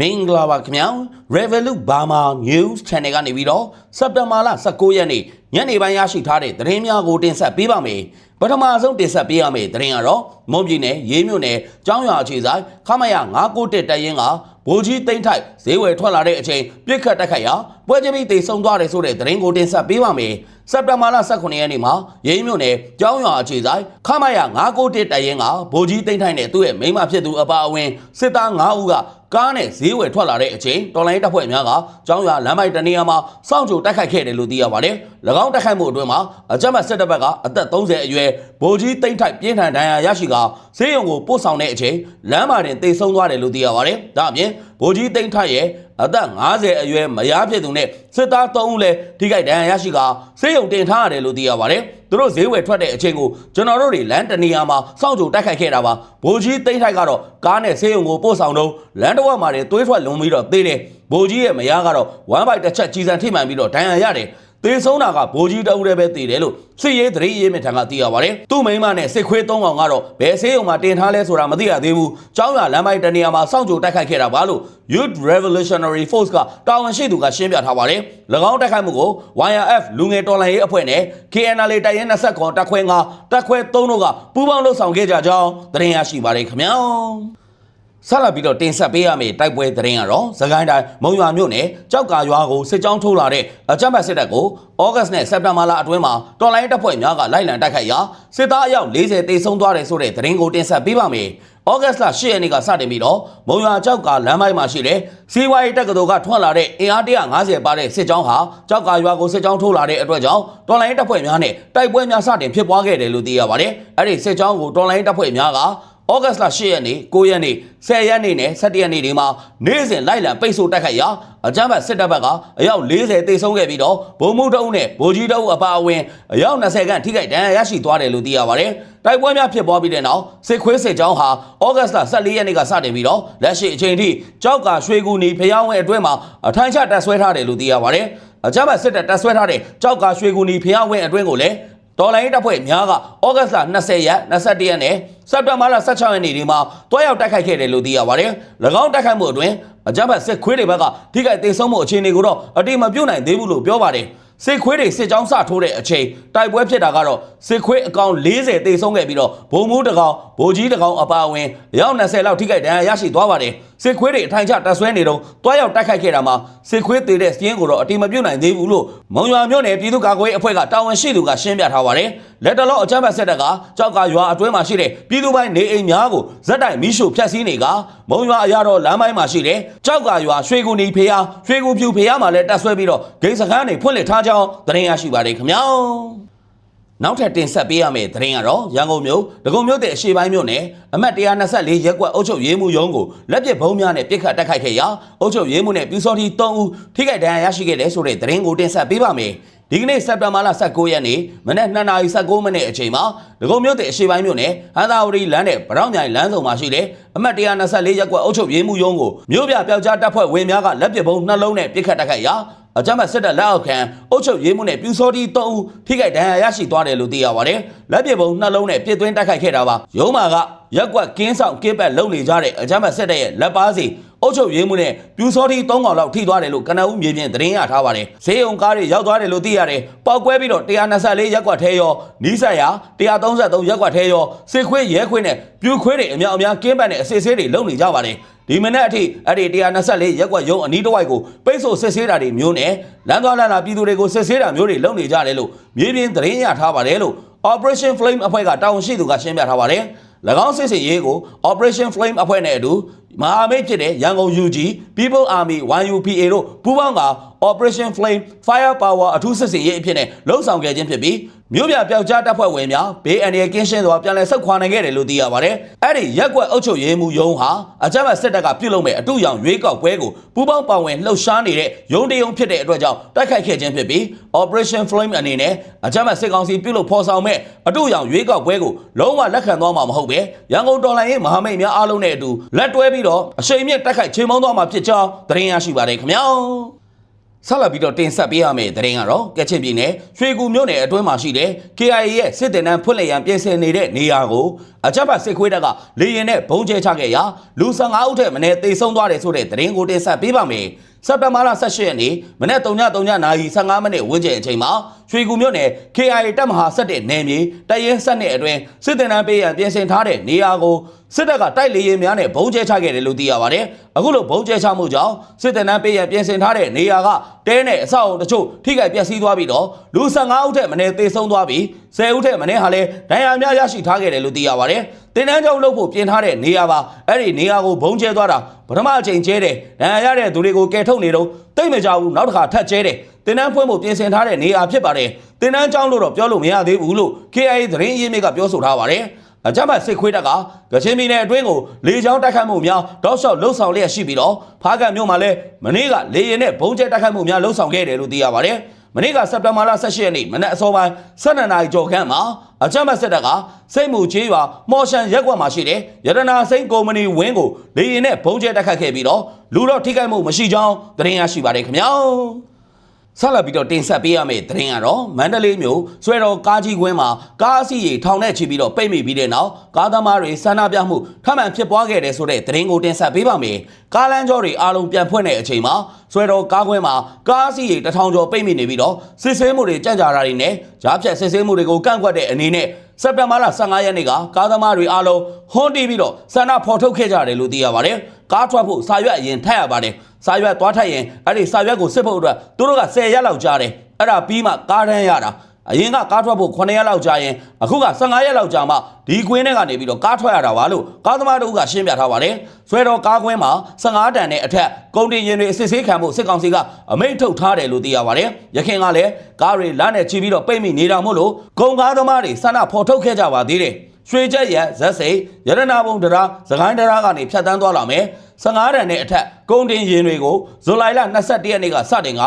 မင်္ဂလာပါခင်ဗျာ Revolut Burma News Channel ကနေပြီးတော့စက်တင်ဘာလ19ရက်နေ့ညနေပိုင်းရရှိထားတဲ့သတင်းများကိုတင်ဆက်ပေးပါမယ်ပထမဆုံးတင်ဆက်ပေးရမယ့်သတင်းကတော့မွန်ပြည်နယ်ရေးမြို့နယ်ကျောင်းရွာအခြေဆိုင်ခမရ991တပ်ရင်းကဗိုလ်ကြီးတိမ့်ထိုက်ဈေးဝယ်ထွက်လာတဲ့အချိန်ပြစ်ခတ်တက်ခတ်ရာပွဲချင်းပြီးတေဆုံးသွားတယ်ဆိုတဲ့သတင်းကိုတင်ဆက်ပေးပါမယ်စက်တင်ဘာလ18ရက်နေ့မှာရေးမြို့နယ်ကျောင်းရွာအခြေဆိုင်ခမရ991တပ်ရင်းကဗိုလ်ကြီးတိမ့်ထိုက်နဲ့သူ့ရဲ့မိန်းမဖြစ်သူအပါအဝင်စစ်သား9ဦးက ကားနဲ့ဈေးဝယ်ထွက်လာတဲ့အချိန်တော်လိုင်းတပ်ဖွဲ့များကကျောင်းရွာလမ်းမိုက်တနေရာမှာစောင့်ကြိုတိုက်ခိုက်ခဲ့တယ်လို့သိရပါတယ်။၎င်းတိုက်ခိုက်မှုအတွင်းမှာအကြမ်းဖက်စစ်တပ်ဘက်ကအသက်30အရွယ်ဗိုလ်ကြီးတိမ့်ထိုက်ပြင်းထန်ဒဏ်ရာရရှိကဈေးရုံကိုပို့ဆောင်တဲ့အချိန်လမ်းမှာတင်တေဆုံးသွားတယ်လို့သိရပါတယ်။ဒါအပြင်ဗိုလ်ကြီးတိမ့်ထိုက်ရဲ့ အသက်50အရွယ်မယားဖြစ်သူနဲ့စစ်သား3ဦးလည်းထိခိုက်ဒဏ်ရာရရှိကဆေးရုံတင်ထားရတယ်လို့သိရပါတယ်။သူတို့ဈေးဝယ်ထွက်တဲ့အချိန်ကိုကျွန်တော်တို့တွေလမ်းတနေရာမှာစောင့်ကြိုတိုက်ခိုက်ခဲ့တာပါ။ဗိုလ်ကြီးတိမ့်ထိုက်ကတော့ကားနဲ့ဆေးရုံကိုပို့ဆောင်တော့လမ်းတစ်ဝက်မှာတွေသွေးထွက်လွန်ပြီးတော့သေးတယ်။ဗိုလ်ကြီးရဲ့မယားကတော့ဝမ်းပိုက်တစ်ချက်ကြီးစံထိမှန်ပြီးတော့ဒဏ်ရာရတယ်။ သေဆုံးတာကဗိုလ်ကြီးတအုပ်တည်းပဲတည်တယ်လို့စစ်ရေးသတိရေးမြစ်ထံကသိရပါတယ်။သူ့မိန်းမနဲ့စစ်ခွေးသုံးကောင်ကတော့ဘယ်ဆေးရုံမှာတင်ထားလဲဆိုတာမသိရသေးဘူး။ကျောင်းရလမ်းပိုင်းတနေရာမှာစောင့်ကြိုတိုက်ခိုက်ခဲ့တာပါလို့ Youth Revolutionary Force ကတာဝန်ရှိသူကရှင်းပြထားပါတယ်။၎င်းတိုက်ခိုက်မှုကို YRF လူငယ်တော်လှန်ရေးအဖွဲ့နဲ့ KNL တိုက်ရင်20ခွန်တပ်ခွဲ9တပ်ခွဲ3တို့ကပူးပေါင်းလှုပ်ဆောင်ခဲ့ကြကြောင်းသတင်းရရှိပါတယ်ခင်ဗျာ။ ဆက်လက်ပြီးတော့တင်ဆက်ပေးရမယ့်တိုက်ပွဲသတင်းကတော့သခိုင်းတိုင်းမုံရွာမြို့နယ်ကြောက်ကာရွာကိုစစ်ကြောင်းထိုးလာတဲ့အကြမ်းဖက်စစ်တပ်ကိုဩဂတ်နဲ့စက်တင်ဘာလအတွင်းမှာတော်လိုင်းတပ်ဖွဲ့များကလိုက်လံတိုက်ခိုက်ရာစစ်သားအယောက်40တေဆုံးသွားတယ်ဆိုတဲ့သတင်းကိုတင်ဆက်ပေးပါမယ်။ဩဂတ်လ10ရက်နေ့ကစတင်ပြီးတော့မုံရွာကြောက်ကာလမ်းပိုင်းမှာရှိတဲ့စီးပွားရေးတပ်ကတော်ကထွက်လာတဲ့အင်အား150ပါတဲ့စစ်ကြောင်းဟာကြောက်ကာရွာကိုစစ်ကြောင်းထိုးလာတဲ့အတွက်ကြောင့်တော်လိုင်းတပ်ဖွဲ့များနဲ့တိုက်ပွဲများစတင်ဖြစ်ပွားခဲ့တယ်လို့သိရပါတယ်။အဲ့ဒီစစ်ကြောင်းကိုတော်လိုင်းတပ်ဖွဲ့များက ဩဂတ်လ10ရက်နေ့9ရက်နေ့10ရက်နေ့နဲ့17ရက်နေ့တွေမှာနေ့စဉ်လိုက်လံပိတ်ဆို့တိုက်ခိုက်ရာအကြမ်းဖက်စစ်တပ်ဘက်ကအယောက်40တေဆုံးခဲ့ပြီးတော့ဗိုလ်မှူးတအုပ်နဲ့ဗိုလ်ကြီးတအုပ်အပါအဝင်အယောက်20ခန့်ထိခိုက်ဒဏ်ရာရရှိသွားတယ်လို့သိရပါတယ်။တိုက်ပွဲများဖြစ်ပွားပြီးတဲ့နောက်စစ်ခွေးစစ်ကြောင်းဟာဩဂတ်လ14ရက်နေ့ကစတင်ပြီးတော့လက်ရှိအချိန်ထိကြောက်ကရွှေကူနီဖျောင်းဝဲအတွင်းမှာအထိုင်ချတပ်ဆွဲထားတယ်လို့သိရပါတယ်။အကြမ်းဖက်စစ်တပ်တပ်ဆွဲထားတဲ့ကြောက်ကရွှေကူနီဖျောင်းဝဲအတွင်းကိုလည်း တော်လိုင်းတပ်ဖွဲ့များကဩဂတ်လ20ရက်21ရက်နဲ့စက်တင်ဘာလ16ရက်နေ့ဒီမှာတွားရောက်တိုက်ခိုက်ခဲ့တယ်လို့သိရပါတယ်။၎င်းတိုက်ခိုက်မှုအတွင်းအကြမ်းဖက်စစ်ခွေးတွေဘက်ကထိခိုက်ဒေဆုံးမှုအခြေအနေကိုတော့အတိမပြုတ်နိုင်သေးဘူးလို့ပြောပါတယ်။ စစ်ခွေးတွေစစ်ကြောင်းစထိုးတဲ့အချိန်တိုက်ပွဲဖြစ်တာကတော့စစ်ခွေးအကောင်40တေဆုံးခဲ့ပြီးတော့ဗိုလ်မှူးတကောင်ဗိုလ်ကြီးတကောင်အပါအဝင်အယောက်20လောက်ထိခိုက်ဒဏ်ရာရရှိသွားပါတယ်။စစ်ခွေးတွေအထိုင်ချတပ်ဆွဲနေတော့တွားရောက်တိုက်ခိုက်ခဲ့တာမှာစစ်ခွေးသေးတဲ့စည်းရင်းကိုတော့အတိမပြုတ်နိုင်သေးဘူးလို့မုံရွာမြို့နယ်ပြည်သူ့ကာကွယ်ရေးအဖွဲ့ကတာဝန်ရှိသူကရှင်းပြထားပါတယ်။လက်တလောအကြမ်းဖက်စစ်တပ်ကကြောက်ကရွာအတွင်းမှာရှိတဲ့ပြည်သူပိုင်းနေအိမ်များကိုဇက်တိုင်မိရှို့ဖျက်ဆီးနေကမုံရွာအရာတော်လမ်းပိုင်းမှာရှိတဲ့ကြောက်ကရွာရွှေကူနီဖေယာရွှေကူဖြူဖေယာမှာလည်းတပ်ဆွဲပြီးတော့ဂိတ်စခန်းတွေဖွင့်လှစ်ထားကြောင်းသတင်းရရှိပါတယ်ခင်ဗျာ။နောက်ထပ်တင်ဆက်ပေးရမယ့်သတင်းကတော့ရန်ကုန်မြို့ဒဂုံမြို့တဲ့အရှေ့ပိုင်းမြို့နယ်အမှတ်124ရက်ကွက်အုပ်ချုပ်ရေးမှုရုံးကိုလက်ပစ်ဘုံများနဲ့ပြစ်ခတ်တိုက်ခိုက်ခဲ့ရာအုပ်ချုပ်ရေးမှုနဲ့ပြူစောတိ3ဦးထိခိုက်ဒဏ်ရာရရှိခဲ့တယ်ဆိုတဲ့သတင်းကိုတင်ဆက်ပေးပါမယ်။ ဒီကနေ့စက်တင်ဘာလ19ရက်နေ့မနက်2:19မိနစ်အချိန်မှာဒဂုံမြို့တဲ့အရှေ့ပိုင်းမြို့နယ်ဟန်သာဝတီလမ်းနဲ့ဗရောင်းမြိုင်လမ်းဆောင်မှာရှိတဲ့အမှတ်124ရက်ကွက်အုပ်ချုပ်ရေးမှုရုံးကိုမြို့ပြပျောက်ကြားတပ်ဖွဲ့ဝင်များကလက်ပစ်ဘုံနှလုံးနဲ့ပြစ်ခတ်တိုက်ခိုက်ရာအကြမ်းဖက်စစ်တပ်လက်အောက်ခံအုပ်ချုပ်ရေးမှုနဲ့ပြူစောတိ3ဦးထိခိုက်ဒဏ်ရာရရှိသွားတယ်လို့သိရပါတယ်။လက်ပစ်ဘုံနှလုံးနဲ့ပြစ်သွင်းတိုက်ခိုက်ခဲ့တာပါ။ရုံးမာကရက်ကွက်ကင်းဆောင်ကင်းပတ်လုံနေကြတဲ့အကြမ်းဖက်စစ်တပ်ရဲ့လက်ပါစီ အုပ်ချုပ်ရေးမှုနဲ့ပြူစောတိ3កောင်လောက်ထိသွားတယ်လို့ကနအူးမြေပြင်သတင်းရထားပါတယ်။ဈေးုံကားတွေရောက်သွားတယ်လို့သိရတယ်။ပောက်ကွဲပြီးတော့124ရက်ကွက်ထဲရောနီးစပ်ရာ133ရက်ကွက်ထဲရောစစ်ခွေးရဲခွေးနဲ့ပြူခွေးတွေအများအများကင်းပတ်နဲ့အစစ်ဆေးတွေလုံနေကြပါတယ်။ဒီမနေ့အထိအဲ့ဒီ124ရက်ကွက်ရုံးအနီးတစ်ဝိုက်ကိုပိတ်ဆို့စစ်ဆေးတာတွေမျိုးနဲ့လမ်းသွားလမ်းလာပြည်သူတွေကိုစစ်ဆေးတာမျိုးတွေလုပ်နေကြတယ်လို့မြေပြင်သတင်းရထားပါတယ်လို့ Operation Flame အဖွဲ့ကတာဝန်ရှိသူကရှင်းပြထားပါတယ်။၎ င်းစစ်စင်ရေးကို Operation Flame အဖွဲ့နဲ့အတူမဟာမိတ်ဖြစ်တဲ့ရန်ကုန် UG People Army YUPA တို့ပူးပေါင်းက Operation Flame Fire Power အထူးစစ်စင်ရေးအဖြစ်နဲ့လှုပ်ဆောင်ခဲ့ခြင်းဖြစ်ပြီး မြို့ပြပျောက်ကြားတပ်ဖွဲ့ဝင်များဘေးအန္တရာယ်ကင်းရှင်းစွာပြန်လည်ဆုတ်ခွာနိုင်ခဲ့တယ်လို့သိရပါတယ်။အဲ့ဒီရက်ကွက်အုပ်ချုပ်ရေးမှူးယုံဟာအကြမ်းဖက်စစ်တပ်ကပြုလုပ်မဲ့အတူရောင်ရွေးကောက်ပွဲကိုပူးပေါင်းပါဝင်လှုပ်ရှားနေတဲ့ရုံးတရုံဖြစ်တဲ့အတွက်ကြောင့်တိုက်ခိုက်ခဲ့ခြင်းဖြစ်ပြီး Operation Flame အနေနဲ့အကြမ်းဖက်စစ်ကောင်စီပြုလုပ်ဖော်ဆောင်မဲ့အတူရောင်ရွေးကောက်ပွဲကိုလုံးဝလက်ခံသွားမှာမဟုတ်ပဲရန်ကုန်တော်လှန်ရေးမဟာမိတ်များအားလုံးနဲ့အတူလက်တွဲပြီးတော့အရှိန်မြင့်တိုက်ခိုက်ချိန်မောင်းသွားမှာဖြစ်ကြောင်းသတင်းရရှိပါတယ်ခင်ဗျာ။ ဆက်လက်ပြီးတော့တင်ဆက်ပေးရမယ့်သတင်းကတော့ကချင်ပြည်နယ်ရွှေကူမြို့နယ်အတွင်းမှာရှိတဲ့ KIA ရဲ့စစ်တပ်နန်းဖွင့်လှစ်ရန်ပြင်ဆင်နေတဲ့နေရာကိုအကြမ်းဖက်စစ်ခွေးတပ်ကလေရင်နဲ့ဘုံကျဲချခဲ့ရာလူ15ဦးထက်မနည်းတေဆုံးသွားတယ်ဆိုတဲ့သတင်းကိုတင်ဆက်ပေးပါမယ်။စက်တဘာလ18ရက်နေ့မနက်3:03နာရီ15မိနစ်ဝန်းကျင်အချိန်မှာရွှေကူမြို့နယ် KIA တပ်မဟာဆက်တဲ့နယ်မြေတရင်ဆက်နဲ့အတွင်းစစ်တပ်နန်းပေးရန်ပြင်ဆင်ထားတဲ့နေရာကိုစစ်တပ်ကတိုက်လေရင်များနဲ့ဘုံကျဲချခဲ့တယ်လို့သိရပါတယ်။အခုလိုဘုံကျဲချမှုကြောင့်စစ်တပ်နန်းပေးရန်ပြင်ဆင်ထားတဲ့နေရာကတဲနဲ့အဆောက်အုံတချို့ထိခိုက်ပျက်စီးသွားပြီးတော့လူ15ဦးထက်မနည်းသေဆုံးသွားပြီး10ဦးထက်မနည်းဟာလည်းဒဏ်ရာများရရှိထားခဲ့တယ်လို့သိရပါတယ်။တင်တန်းကြောင့်လှုပ်ဖို့ပြင်ထားတဲ့နေရာပါအဲ့ဒီနေရာကိုဘုံကျဲသွားတာပထမအချိန်ကျဲတယ်ဒဏ်ရာရတဲ့သူတွေကိုကယ်ထုတ်နေတော့ တိတ်မကြဘူးနောက်တစ်ခါထပ်ကျဲတယ်တင်တန်းဖွင့်ဖို့ပြင်ဆင်ထားတဲ့နေရာဖြစ်ပါတယ်တင်တန်းကြောင့်လို့တော့ပြောလို့မရသေးဘူးလို့ KIA သတင်းအရင်းမြစ်ကပြောဆိုထားပါတယ်အကြမ်းဖက်စစ်ခွေးတပ်ကကချင်ပြည်နယ်အတွင်းကိုလေကြောင်းတိုက်ခတ်မှုများတောက်လျှောက်လှုပ်ဆောင်လျက်ရှိပြီးတော့ဖားကတ်မြို့မှာလည်းမနေ့ကလေရင်နဲ့ဘုံကျဲတိုက်ခတ်မှုများလှုပ်ဆောင်ခဲ့တယ်လို့သိရပါတယ် မနေ့ကစက်တင်ဘာလ18ရက်နေ့မနက်အစောပိုင်း12နာရီကျော်ခန့်မှာအကြမ်းဖက်စစ်တပ်ကစိတ်မှုချေးရွာမော်ရှန်ရက်ကွက်မှာရှိတဲ့ရတနာစိန်ကုမ္ပဏီဝင်းကိုလေရင်နဲ့ဘုံကျဲတိုက်ခတ်ခဲ့ပြီးတော့လူတော့ထိခိုက်မှုမရှိကြောင်းသတင်းရရှိပါတယ်ခင်ဗျာ ဆက်လက်ပြီးတော့တင်ဆက်ပေးရမယ့်သတင်းကတော့မန္တလေးမြို့ဆွဲတော်ကားကြီးကွင်းမှာကားအစီးရီထောင်နဲ့ချီပြီးတော့ပိတ်မိပြီးတဲ့နောက်ကားသမားတွေဆန္ဒပြမှုထပ်မံဖြစ်ပွားခဲ့တဲ့ဆိုတဲ့သတင်းကိုတင်ဆက်ပေးပါမယ်။ကားလမ်းကျောတွေအားလုံးပြန်ဖွင့်တဲ့အချိန်မှာဆွဲတော်ကားကွင်းမှာကားအစီးရီတစ်ထောင်ကျော်ပိတ်မိနေပြီးတော့စစ်ဆေးမှုတွေကြံ့ကြာတာတွေနဲ့ကြားဖြတ်စစ်ဆေးမှုတွေကိုကန့်ကွက်တဲ့အနေနဲ့စက်တင်ဘာလ15ရက်နေ့ကကားသမားတွေအားလုံးဟွန်းတီးပြီးတော့ဆန္ဒဖော်ထုတ်ခဲ့ကြတယ်လို့သိရပါတယ်။ ကားထွက်ဖို့စာရွက်အရင်ထပ်ရပါတယ်။စာရွက်သွားထပ်ရင်အဲ့ဒီစာရွက်ကိုစစ်ဖို့အတွက်သူတို့က10ရက်လောက်ကြားတယ်။အဲ့ဒါပြီးမှကားတန်းရတာ။အရင်ကကားထွက်ဖို့9ရက်လောက်ကြာရင်အခုက15ရက်လောက်ကြာမှဒီကွင်းထဲကနေပြီးတော့ကားထွက်ရတာပါလို့ကားသမားတို့ကရှင်းပြထားပါတယ်။ဆွဲတော်ကားကွင်းမှာ15တန်နဲ့အထက်ကုန်တင်ရင်တွေအစစ်ဆေးခံဖို့စစ်ကောင်စီကအမိန့်ထုတ်ထားတယ်လို့သိရပါတယ်။ရခင်ကလည်းကားတွေလမ်းနဲ့ချီပြီးတော့ပိတ်မိနေတာမို့လို့ကုန်ကားသမားတွေဆန္ဒဖော်ထုတ်ခဲ့ကြပါသေးတယ်။ ရွှေချက်ရဇက်စိန်ရတနာဘုံတရားစကိုင်းတရားကနေဖြတ်တန်းသွားလာမယ်15တန်နဲ့အထက်ကုန်တင်ရင်တွေကိုဇူလိုင်လ22ရက်နေ့ကစတင်က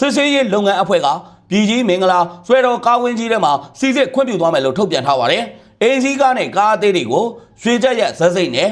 စစ်ဆေးရေးလုပ်ငန်းအဖွဲ့ကပြည်ကြီးမင်္ဂလာဆွဲတော်ကားဝင်းကြီးထဲမှာစီစစ်ခွင့်ပြုသွားမယ်လို့ထုတ်ပြန်ထားပါတယ်။အေးစီးကားနဲ့ကားအသေးတွေကိုရွှေချက်ရဇက်စိန်နဲ့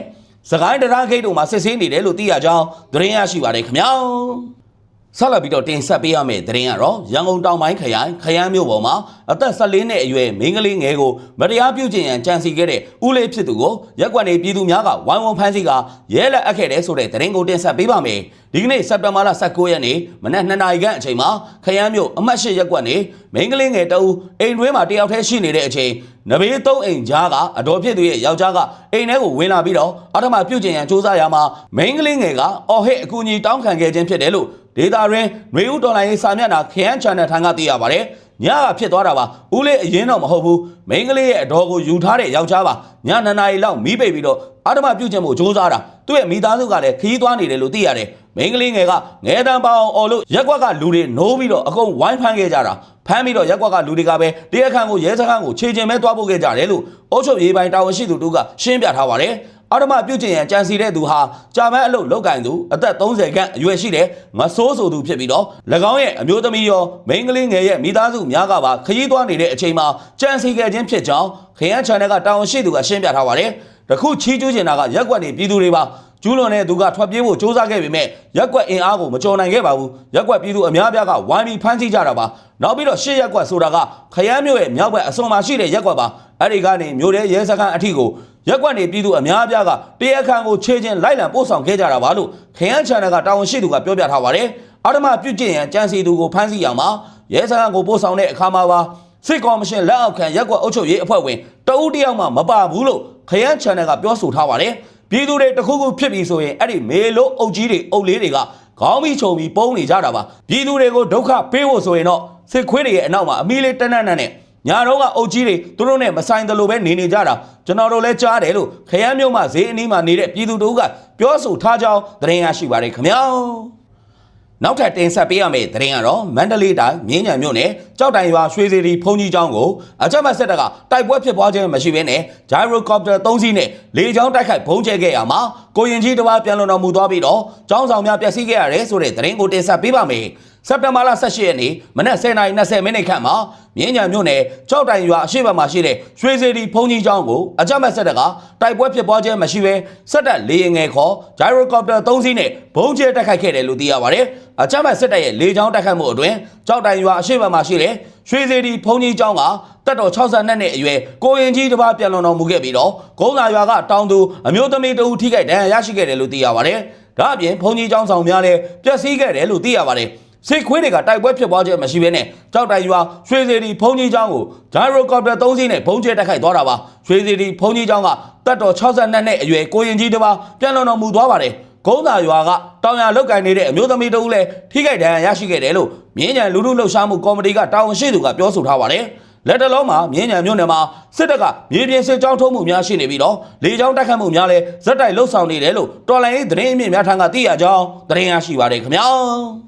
စကိုင်းတရားဂိတ်တို့မှာစစ်ဆေးနေတယ်လို့သိရကြောင်းသတင်းရရှိပါတယ်ခင်ဗျာ။ ဆက်လက်ပြီးတော့တင်ဆက်ပေးရမယ့်သတင်းကတော့ရန်ကုန်တောင်ပိုင်းခရိုင်ခရမ်းမြို့ပေါ်မှာအသက်14နှစ်အရွယ်မိန်းကလေးငယ်ကိုမတရားပြုကျင့်ရန်ကြံစီခဲ့တဲ့ဦးလေးဖြစ်သူကိုရက်ကွက်နေပြည်သူများကဝိုင်းဝန်းဖမ်းဆီးကရဲလက်အပ်ခဲ့တဲ့ဆိုတဲ့သတင်းကိုတင်ဆက်ပေးပါမယ်။ဒီကနေ့စက်တင်ဘာလ19ရက်နေ့မနက်2နာရီခန့်အချိန်မှာခရမ်းမြို့အမှတ်8ရက်ကွက်နေမိန်းကလေးငယ်တအူအိမ်တွင်းမှာတယောက်တည်းရှိနေတဲ့အချိန်နဘေးသုံးအိမ်ကြားကအတော်ဖြစ်သူရဲ့ယောက်ျားကအိမ်ထဲကိုဝင်လာပြီးတော့အထမပြုတ်ကျင်ရန်စူးစမ်းရမှာမိန်းကလေးငယ်ကအော်ဟစ်အကူအညီတောင်းခံခဲ့ခြင်းဖြစ်တယ်လို့ ဒေတာရင်းຫນွေဦးတော်လိုင်းရေးစာမျက်နှာခရမ်းချန်နယ်ထံကသိရပါတယ်ညကဖြစ်သွားတာပါဦးလေးအရင်တော့မဟုတ်ဘူးမိန်းကလေးရဲ့အတော်ကိုယူထားတဲ့ယောက်ျားပါည2နာရီလောက်မီးပိတ်ပြီးတော့အထမပြုတ်ကျင်မှုစူးစမ်းတာသူ့ရဲ့မိသားစုကလည်းခီးသွားနေတယ်လို့သိရတယ်မိန်းကလေးငယ်ကငဲတန်းပေါအောင်အော်လို့ရက်ကွက်ကလူတွေနိုးပြီးတော့အကုန်ဝိုင်းဖမ်းခဲ့ကြတာဖမ်းပြီးတော့ရက်ကွက်ကလူတွေကပဲတရားခံကိုရဲစခန်းကိုခြေကျင်မဲ့သွားဖို့ခဲ့ကြတယ်လို့အုပ်ချုပ်ရေးပိုင်းတာဝန်ရှိသူတို့ကရှင်းပြထားပါတယ် အာရမပြုတ်ကျင်ရန်ကြံစီတဲ့သူဟာကြာမန်းအလုပ်လောက်ကင်သူအသက်30ခန့်အရွယ်ရှိတဲ့ငဆိုးဆိုသူဖြစ်ပြီးတော့၎င်းရဲ့အမျိုးသမီးရောမိန်းကလေးငယ်ရဲ့မိသားစုများကပါခရီးသွားနေတဲ့အချိန်မှာကြံစီခဲ့ခြင်းဖြစ်ကြောင်းခရမ်းချန်နယ်ကတာဝန်ရှိသူကရှင်းပြထားပါတယ်။တခုချီးကျူးကျင်တာကရက်ကွက်နေပြည်သူတွေပါကျူးလွန်တဲ့သူကထွက်ပြေးဖို့စ조사ခဲ့ပေမဲ့ရက်ကွက်အင်အားကိုမကြော်နိုင်ခဲ့ပါဘူးရက်ကွက်ပြည်သူအများအပြားကဝိုင်းပြီးဖမ်းဆီးကြတာပါနောက်ပြီးတော့ရှစ်ရက်ကွက်ဆိုတာကခရမ်းမြို့ရဲ့မြောက်ဘက်အစွန်မှာရှိတဲ့ရက်ကွက်ပါအဲ့ဒီကနေမြို့ရဲ့ရဲစခန်းအထိကို ရက်ကွက်နေပြည်သူအများအပြားကတရားခံကိုခြေချင်းလိုက်လံပို့ဆောင်ခဲ့ကြတာပါလို့ခရမ်းချန်နယ်ကတာဝန်ရှိသူကပြောပြထားပါတယ်အာရမပြုတ်ကျင်ရန်ကြံစီသူကိုဖမ်းဆီးရအောင်မှာရဲစခန်းကိုပို့ဆောင်တဲ့အခါမှာပါစစ်ကော်မရှင်လက်အောက်ခံရက်ကွက်အုပ်ချုပ်ရေးအဖွဲ့ဝင်တအူးတယောက်မှမပါဘူးလို့ခရမ်းချန်နယ်ကပြောဆိုထားပါတယ်ပြည်သူတွေတခုခုဖြစ်ပြီဆိုရင်အဲ့ဒီမေလို့အုပ်ကြီးတွေအုပ်လေးတွေကခေါင်းပြီးခြုံပြီးပုံနေကြတာပါပြည်သူတွေကိုဒုက္ခပေးဖို့ဆိုရင်တော့စစ်ခွေးတွေရဲ့အနောက်မှာအမီလေးတနက်နက်နဲ့ ညာတော့ကအုပ်ကြီးတွေသူတို့နဲ့မဆိုင်တယ်လို့ပဲနေနေကြတာကျွန်တော်တို့လည်းကြားတယ်လို့ခရမ်းမြို့မှာဈေးအနီးမှာနေတဲ့ပြည်သူတို့ကပြောဆိုထားကြောင်းသတင်းရရှိပါတယ်ခင်ဗျာနောက်ထပ်တင်ဆက်ပေးရမယ့်သတင်းကတော့မန္တလေးတိုင်းမြင်းညံမြို့နယ်ကြောက်တိုင်ရွာရွှေစီရီဖုန်ကြီးကျောင်းကိုအကြမ်းဖက်စစ်တပ်ကတိုက်ပွဲဖြစ်ပွားခြင်းမရှိဘဲနဲ့ gyrocopter 3စီးနဲ့လေကြောင်းတိုက်ခိုက်ဘုံကျဲခဲ့ရမှာကိုရင်ကြီးတစ်ပါးပြန်လွန်တော်မူသွားပြီးတော့ကျောင်းဆောင်များပျက်စီးခဲ့ရတယ်ဆိုတဲ့သတင်းကိုတင်ဆက်ပေးပါမယ်။ စစက်တင်ဘာလ18ရက်နေ့မနက်10:20မိနစ်ခန့်မှာမြင်းညာမြို့နယ်ကြောက်တိုင်ရွာအရှိတ်မှာရှိတဲ့ရွှေစေတီဘုံကြီးကျောင်းကိုအကြမ်းမဲ့စစ်တပ်ကတိုက်ပွဲဖြစ်ပွားခြင်းမရှိဘဲစစ်တပ်လေယာဉ်ငယ်ခေါ် gyrocopter 3စီးနဲ့ဘုံကျဲတိုက်ခိုက်ခဲ့တယ်လို့သိရပါတယ်။အကြမ်းမဲ့စစ်တပ်ရဲ့လေကြောင်းတိုက်ခိုက်မှုအတွင်းကြောက်တိုင်ရွာအရှိတ်မှာရှိတဲ့ရွှေစေတီဘုံကြီးကျောင်းကတက်တော်62နှစ်အရွယ်ကိုရင်ကြီးတစ်ပါးပြန်လွန်တော်မူခဲ့ပြီးတော့ဂုံးလာရွာကတောင်သူအမျိုးသမီးတဦးထိခိုက်ဒဏ်ရာရရှိခဲ့တယ်လို့သိရပါတယ်။ဒါအပြင်ဘုံကြီးကျောင်းဆောင်များလည်းပျက်စီးခဲ့တယ်လို့သိရပါတယ်။ စစ်ခွေးတွေကတိုက်ပွဲဖြစ်ပွားခြင်းမရှိဘဲနဲ့ကြောက်တိုင်ရွာရွှေစီတီဘုံကြီးကျောင်းကိုဂျိုင်ရိုကော်ပတာ3စီးနဲ့ဘုံကျဲတိုက်ခိုက်သွားတာပါရွှေစီတီဘုံကြီးကျောင်းကတက်တော်62နှစ်အရွယ်ကိုရင်ကြီးတစ်ပါးပြန်လွန်တော်မူသွားပါတယ်ဂုံးသာရွာကတောင်ရလောက်ကင်နေတဲ့အမျိုးသမီးတဦးလည်းထိခိုက်ဒဏ်ရာရရှိခဲ့တယ်လို့မြင်းညံလူလူလှုပ်ရှားမှုကော်မတီကတာဝန်ရှိသူကပြောဆိုထားပါတယ်လက်တလုံးမှာမြင်းညံမြို့နယ်မှာစစ်တပ်ကမြေပြင်စစ်ကြောင်းထုံးမှုများရှိနေပြီးတော့လေကြောင်းတိုက်ခတ်မှုများလည်းဇက်တိုက်လှုပ်ဆောင်နေတယ်လို့တော်လိုင်းရေးသတင်းအမြင့်များထံကသိရကြောင်းသတင်းရရှိပါတယ်ခင်ဗျာ